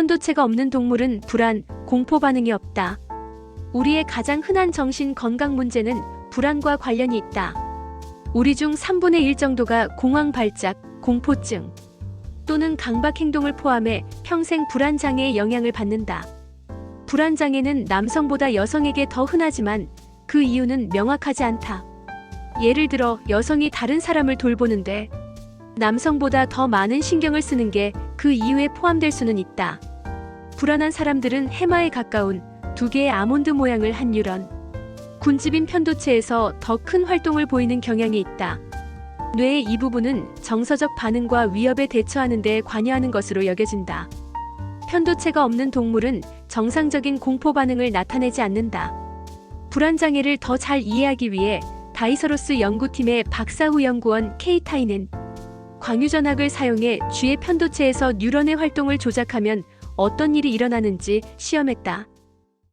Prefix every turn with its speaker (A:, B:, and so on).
A: 편도체가 없는 동물은 불안, 공포 반응이 없다. 우리의 가장 흔한 정신 건강 문제는 불안과 관련이 있다. 우리 중 3분의 1 정도가 공황 발작, 공포증 또는 강박 행동을 포함해 평생 불안 장애의 영향을 받는다. 불안 장애는 남성보다 여성에게 더 흔하지만 그 이유는 명확하지 않다. 예를 들어 여성이 다른 사람을 돌보는데 남성보다 더 많은 신경을 쓰는 게 그 이유에 포함될 수는 있다. 불안한 사람들은 해마에 가까운 두 개의 아몬드 모양을 한 뉴런, 군집인 편도체에서 더 큰 활동을 보이는 경향이 있다. 뇌의 이 부분은 정서적 반응과 위협에 대처하는 데 관여하는 것으로 여겨진다. 편도체가 없는 동물은 정상적인 공포 반응을 나타내지 않는다. 불안 장애를 더 잘 이해하기 위해 다이서로스 연구팀의 박사후 연구원 케이타이는 광유전학을 사용해 쥐의 편도체에서 뉴런의 활동을 조작하면 어떤 일이 일어나는지 시험했다.